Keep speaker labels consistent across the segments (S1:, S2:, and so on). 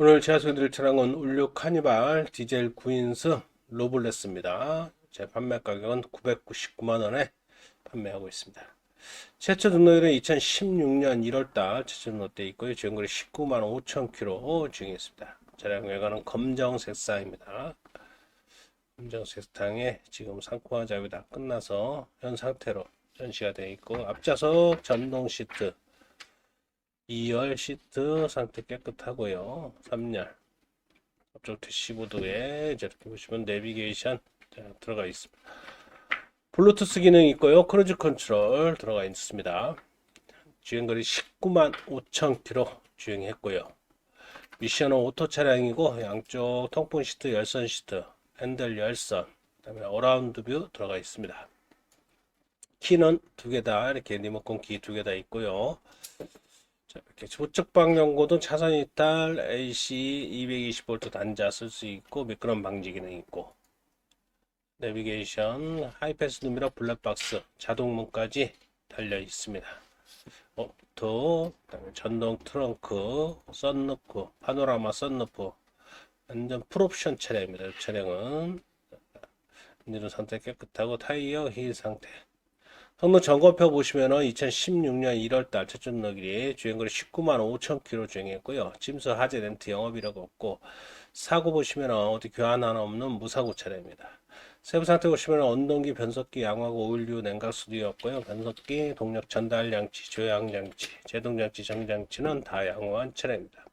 S1: 오늘 제가 소개드릴 차량은 올류 카니발 디젤 9인승 로블레스입니다. 제 판매 가격은 999만 원에 판매하고 있습니다. 최초 등록일은 2016년 1월달 최초 등록돼 있고요. 주행거리 19만 5천 킬로 주행했습니다. 차량 외관은 검정색 쌍입니다. 검정색 상에 지금 상코와 작업이 다 끝나서 현 상태로 전시가 되어 있고 앞좌석 전동 시트 2열 시트 상태 깨끗하고요. 3열 앞쪽 대시보드에 이제 이렇게 보시면 내비게이션 자, 들어가 있습니다. 블루투스 기능 있고요. 크루즈 컨트롤 들어가 있습니다. 주행거리 19만 5천 킬로 주행했고요. 미션은 오토 차량이고 양쪽 통풍 시트, 열선 시트, 핸들 열선, 그 다음에 어라운드 뷰 들어가 있습니다. 키는 두 개 다 이렇게 리모컨 키 두 개 다 있고요. 자, 이렇게 우측 방향고도 차선 이탈 AC 220V 단자 쓸 수 있고 미끄럼 방지 기능 있고 내비게이션 하이패스 누미러 블랙박스 자동문까지 달려 있습니다. 오토 그다음에 전동 트렁크 썬루프 파노라마 썬루프 완전 풀옵션 차량입니다. 이 차량은 인지도 상태 깨끗하고 타이어 힐 상태 성능 점검표 보시면은 2016년 1월달 최초 등록일이 주행거리 19만 5천 킬로 주행했고요. 짐스 하재 렌트 영업이라고 없고 사고 보시면은 어디 교환 하나 없는 무사고 차량입니다. 세부 상태 보시면 언동기, 변속기, 양화고, 오일류, 냉각수도였고요. 변속기, 동력 전달 장치, 조향 장치, 제동 장치, 정장치는 다 양호한 차량입니다.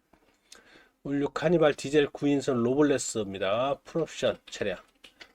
S1: 올류 카니발 디젤 9인선 로블레스입니다. 풀옵션 차량.